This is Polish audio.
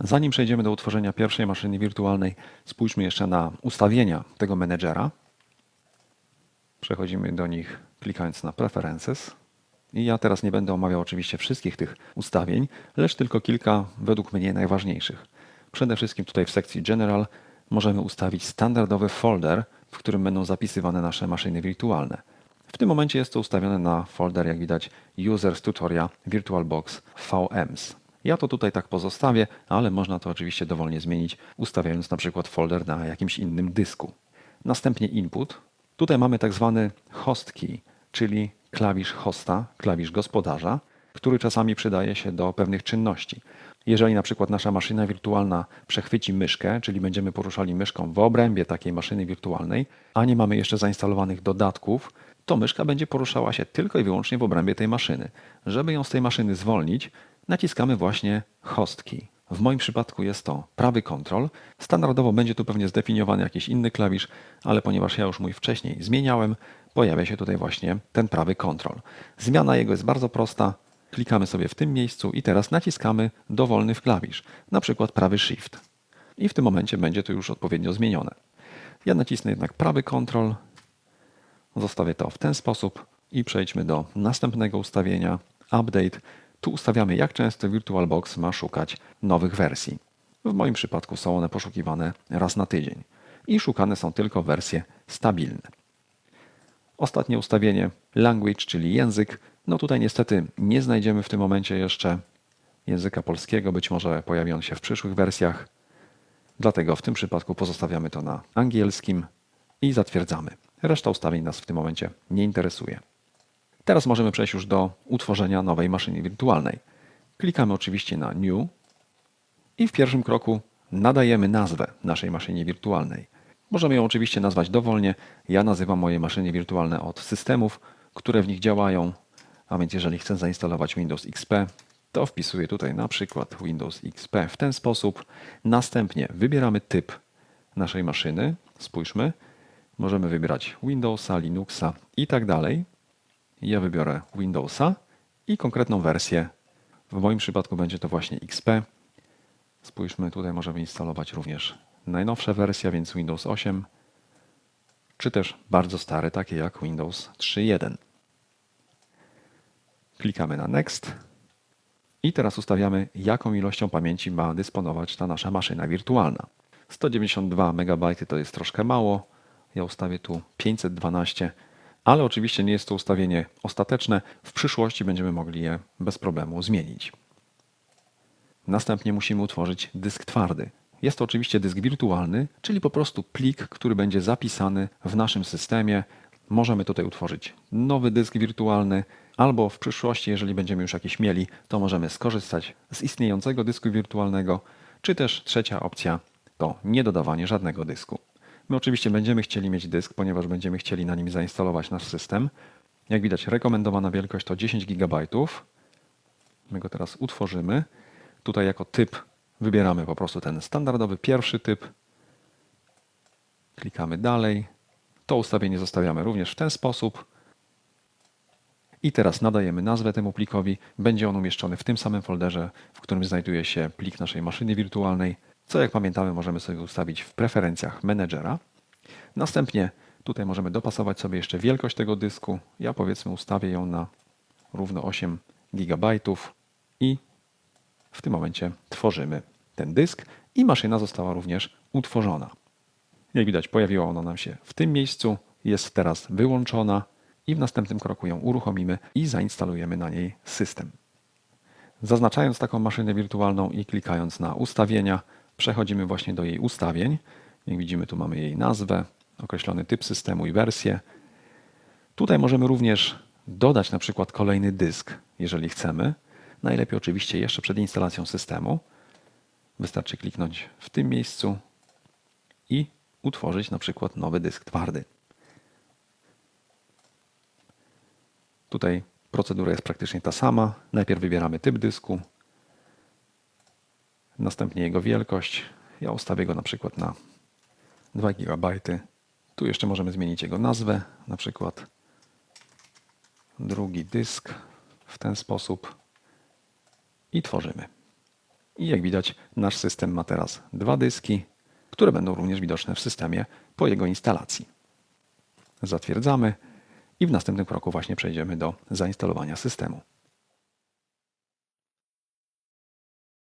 Zanim przejdziemy do utworzenia pierwszej maszyny wirtualnej, spójrzmy jeszcze na ustawienia tego menedżera. Przechodzimy do nich klikając na Preferences. I ja teraz nie będę omawiał oczywiście wszystkich tych ustawień, lecz tylko kilka według mnie najważniejszych. Przede wszystkim tutaj w sekcji General możemy ustawić standardowy folder, w którym będą zapisywane nasze maszyny wirtualne. W tym momencie jest to ustawione na folder, jak widać, Users Tutorial VirtualBox VMs. Ja to tutaj tak pozostawię, ale można to oczywiście dowolnie zmienić, ustawiając na przykład folder na jakimś innym dysku. Następnie input. Tutaj mamy tak zwany host key, czyli klawisz hosta, klawisz gospodarza, który czasami przydaje się do pewnych czynności. Jeżeli na przykład nasza maszyna wirtualna przechwyci myszkę, czyli będziemy poruszali myszką w obrębie takiej maszyny wirtualnej, a nie mamy jeszcze zainstalowanych dodatków, to myszka będzie poruszała się tylko i wyłącznie w obrębie tej maszyny. Żeby ją z tej maszyny zwolnić, naciskamy właśnie host key. W moim przypadku jest to prawy kontrol. Standardowo będzie tu pewnie zdefiniowany jakiś inny klawisz, ale ponieważ ja już mój wcześniej zmieniałem, pojawia się tutaj właśnie ten prawy kontrol. Zmiana jego jest bardzo prosta. Klikamy sobie w tym miejscu i teraz naciskamy dowolny klawisz, na przykład prawy shift. I w tym momencie będzie to już odpowiednio zmienione. Ja nacisnę jednak prawy kontrol, zostawię to w ten sposób i przejdźmy do następnego ustawienia, update. Tu ustawiamy jak często VirtualBox ma szukać nowych wersji. W moim przypadku są one poszukiwane raz na tydzień i szukane są tylko wersje stabilne. Ostatnie ustawienie language, czyli język. No tutaj niestety nie znajdziemy w tym momencie jeszcze języka polskiego, być może pojawi on się w przyszłych wersjach. Dlatego w tym przypadku pozostawiamy to na angielskim i zatwierdzamy. Reszta ustawień nas w tym momencie nie interesuje. Teraz możemy przejść już do utworzenia nowej maszyny wirtualnej. Klikamy oczywiście na New i w pierwszym kroku nadajemy nazwę naszej maszynie wirtualnej. Możemy ją oczywiście nazwać dowolnie. Ja nazywam moje maszyny wirtualne od systemów, które w nich działają. A więc jeżeli chcę zainstalować Windows XP, to wpisuję tutaj na przykład Windows XP w ten sposób. Następnie wybieramy typ naszej maszyny. Spójrzmy. Możemy wybierać Windowsa, Linuxa i tak dalej. Ja wybiorę Windowsa i konkretną wersję. W moim przypadku będzie to właśnie XP. Spójrzmy, tutaj możemy instalować również najnowsze wersje, więc Windows 8, czy też bardzo stare, takie jak Windows 3.1. Klikamy na Next i teraz ustawiamy, jaką ilością pamięci ma dysponować ta nasza maszyna wirtualna. 192 MB to jest troszkę mało. Ja ustawię tu 512 ale oczywiście nie jest to ustawienie ostateczne. W przyszłości będziemy mogli je bez problemu zmienić. Następnie musimy utworzyć dysk twardy. Jest to oczywiście dysk wirtualny, czyli po prostu plik, który będzie zapisany w naszym systemie. Możemy tutaj utworzyć nowy dysk wirtualny, albo w przyszłości, jeżeli będziemy już jakiś mieli, to możemy skorzystać z istniejącego dysku wirtualnego, czy też trzecia opcja to nie dodawanie żadnego dysku. My oczywiście będziemy chcieli mieć dysk, ponieważ będziemy chcieli na nim zainstalować nasz system. Jak widać, rekomendowana wielkość to 10 GB. My go teraz utworzymy. Tutaj jako typ wybieramy po prostu ten standardowy pierwszy typ. Klikamy dalej. To ustawienie zostawiamy również w ten sposób. I teraz nadajemy nazwę temu plikowi. Będzie on umieszczony w tym samym folderze, w którym znajduje się plik naszej maszyny wirtualnej co jak pamiętamy możemy sobie ustawić w preferencjach menedżera. Następnie tutaj możemy dopasować sobie jeszcze wielkość tego dysku. Ja powiedzmy ustawię ją na równo 8 GB i w tym momencie tworzymy ten dysk i maszyna została również utworzona. Jak widać pojawiła ona nam się w tym miejscu, jest teraz wyłączona i w następnym kroku ją uruchomimy i zainstalujemy na niej system. Zaznaczając taką maszynę wirtualną i klikając na ustawienia, Przechodzimy właśnie do jej ustawień. Jak widzimy, tu mamy jej nazwę, określony typ systemu i wersję. Tutaj możemy również dodać na przykład kolejny dysk, jeżeli chcemy. Najlepiej oczywiście jeszcze przed instalacją systemu. Wystarczy kliknąć w tym miejscu i utworzyć na przykład nowy dysk twardy. Tutaj procedura jest praktycznie ta sama. Najpierw wybieramy typ dysku, Następnie jego wielkość. Ja ustawię go na przykład na 2 GB. Tu jeszcze możemy zmienić jego nazwę, na przykład drugi dysk w ten sposób i tworzymy. I jak widać, nasz system ma teraz dwa dyski, które będą również widoczne w systemie po jego instalacji. Zatwierdzamy i w następnym kroku właśnie przejdziemy do zainstalowania systemu.